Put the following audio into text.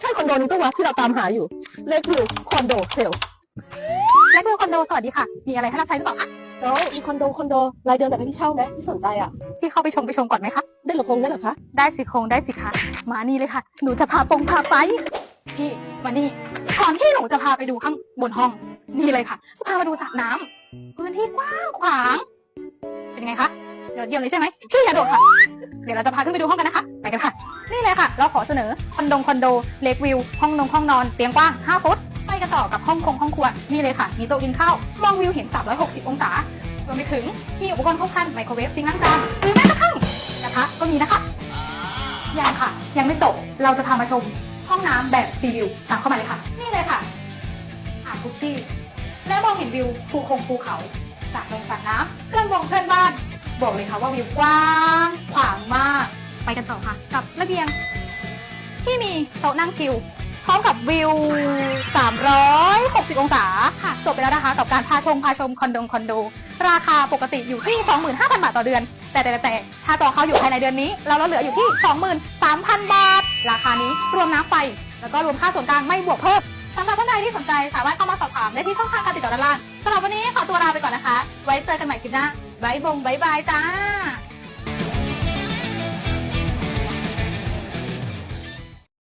ใช่คอนโดนี้ปะวะที่เราตามหาอยู่ เลขคือคอนโดเซลและเบลคอนโดสวัสดีค่ะ มีอะไรให้รับใช้หรือเปล่าคะน้องมีคอนโดคอนโดรายเดือนแบบที่เช่าไหมที่สนใจอะ พี่เข้าไปชมไปชมก่อนไหมคะ ได้เหรอคงได้เหรอคะ ได้สิคงได้สิคะ มานี่เลยค่ะ หนูจะพาปงพาไป พี่มานี่ก่อนที่หนูจะพาไปดูข้างบนห้อง นี่เลยค่ะจะพามาดูสระน้ำพื้นที่กว้างขวาง เป็นไงคะ เดี๋ยวเดียวเลยใช่ไหมพี่อย่าโดดค่ะ เดี๋ยวเราจะพาขึ้นไปดูห้องกันนะคะ ไปกันค่ะ นี่เลยค่ะ เราขอเสนอคอนโดคอนโดเล็กวิว ห้องนงห้องนอนเตียงกว้าง5ฟุตไปกันต่อกับห้องคงห้องครัวนี่เลยค่ะ มีโต๊ะกินข้าวมองวิวเห็น 360 องศารวมไปถึงมีอุปกรณ์ครบครันไมโครเวฟซิงค์ล้างจานหรือแม้กระทั่งกระทะก็มีนะคะยังค่ะ ยังไม่จบเราจะพามาชม ห้องน้ำแบบซีวิวตามเข้ามาเลยค่ะ นี่เลยค่ะอาบทุกที่และมองเห็นวิวภูคงภูเขาสระลงสระน้ำเพื่อนวงเพื่อนบ้าน บอกเลยค่ะว่าวิวกว้างขวางมาก ระเบียง ที่มีโต๊ะนั่งชิลพร้อมกับวิว 360 องศาค่ะจบไปแล้วนะคะ กับการพาชมพาชมคอนโดคอนโด ราคาปกติอยู่ที่ 25,000 บาทต่อเดือน แต่แต่แต่ถ้าจองเขาอยู่ภายในเดือนนี้ เราลดเหลืออยู่ที่ 23,000 บาท ราคานี้รวมน้ำไฟ แล้วก็รวมค่าส่วนกลางไม่บวกเพิ่มสำหรับท่านใดที่สนใจสามารถเข้ามาสอบถามได้ที่ช่องทางการติดต่อด้านล่างสำหรับวันนี้ขอตัวลาไปก่อนนะคะ ไว้เจอกันใหม่คลิปหน้าบายบงบายบายจ้า